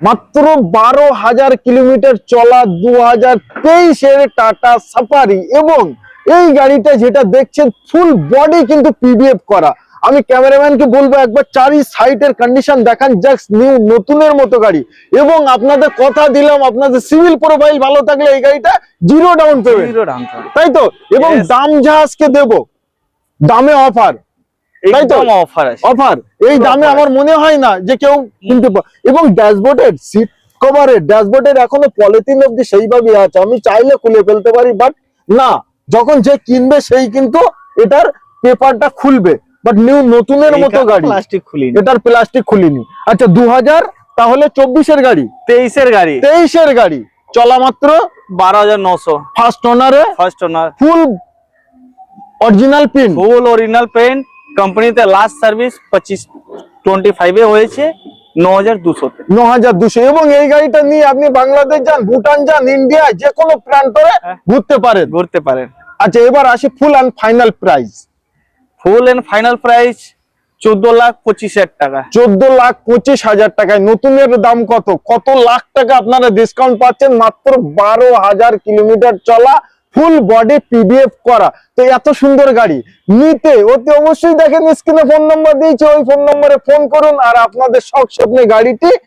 মাত্র বারো হাজার কিলোমিটার চলা দু হাজার তেইশের টাটা সাফারি এবং এই গাড়িটা যেটা দেখছেন ফুল বডি কিন্তু পিডিএফ করা। আমি ক্যামেরাম্যানকে বলব একবার চারি সাইটের কন্ডিশন দেখান জাস্ট নিউ নতুনের মতো গাড়ি। এবং আপনাদের কথা দিলাম আপনাদের সিভিল প্রোফাইল ভালো থাকলে এই গাড়িটা zero down payment zero down তাই তো? এবং. দাম জাহাজকে দেব দামে অফার? একদম অফার আছে। অফার এই দামে আমার মনে হয় না যে কেউ কিনতে পা- এবং ড্যাশবোর্ডের সিট কভারের ড্যাশবোর্ডের এখনও পলিথিন অব্দি সেইভাবে আছে। আমি চাইলে খুলে ফেলতে পারি বাট না যখন যে কিনবে সেই কিন্তু এটার পেপারটা খুলবে। বাট নিউ নতুনের মতো গাড়ি। প্লাস্টিক খুলি এটার প্লাস্টিক খুলিনি। আচ্ছা দু হাজার তাহলে চব্বিশের গাড়ি। তেইশের গাড়ি। তেইশের গাড়ি। চলা মাত্র বারো হাজার নশো। ফার্স্ট ওনারে first owner full original paint full original paint কোম্পানিতে লাস্ট সার্ভিস পঁচিশ টোয়েন্টি ফাইভে হয়েছে ন হাজার দুশোতে। ন হাজার দুশো। এবং এই গাড়িটা নিয়ে আপনি বাংলাদেশ যান ভুটান যান ইন্ডিয়া যে কোনো প্রান্তরে হ্যাঁ। ঘুরতে পারেন। ঘুরতে পারেন। আচ্ছা এবার আসি full and final price full and final price চোদ্দ লাখ পঁচিশ হাজার টাকা। চোদ্দ লাখ পঁচিশ হাজার টাকায়। নতুনের দাম কত? কত লাখ টাকা আপনারা ডিসকাউন্ট পাচ্ছেন? মাত্র বারো হাজার কিলোমিটার চলা ফুল বডি পিডিএফ করা। তো এত সুন্দর গাড়ি। নিতে অতি অবশ্যই দেখেন স্ক্রিনে ফোন নম্বর দিয়েছে, ওই ফোন নম্বরে ফোন করুন আর আপনাদের সব স্বপ্নে গাড়িটি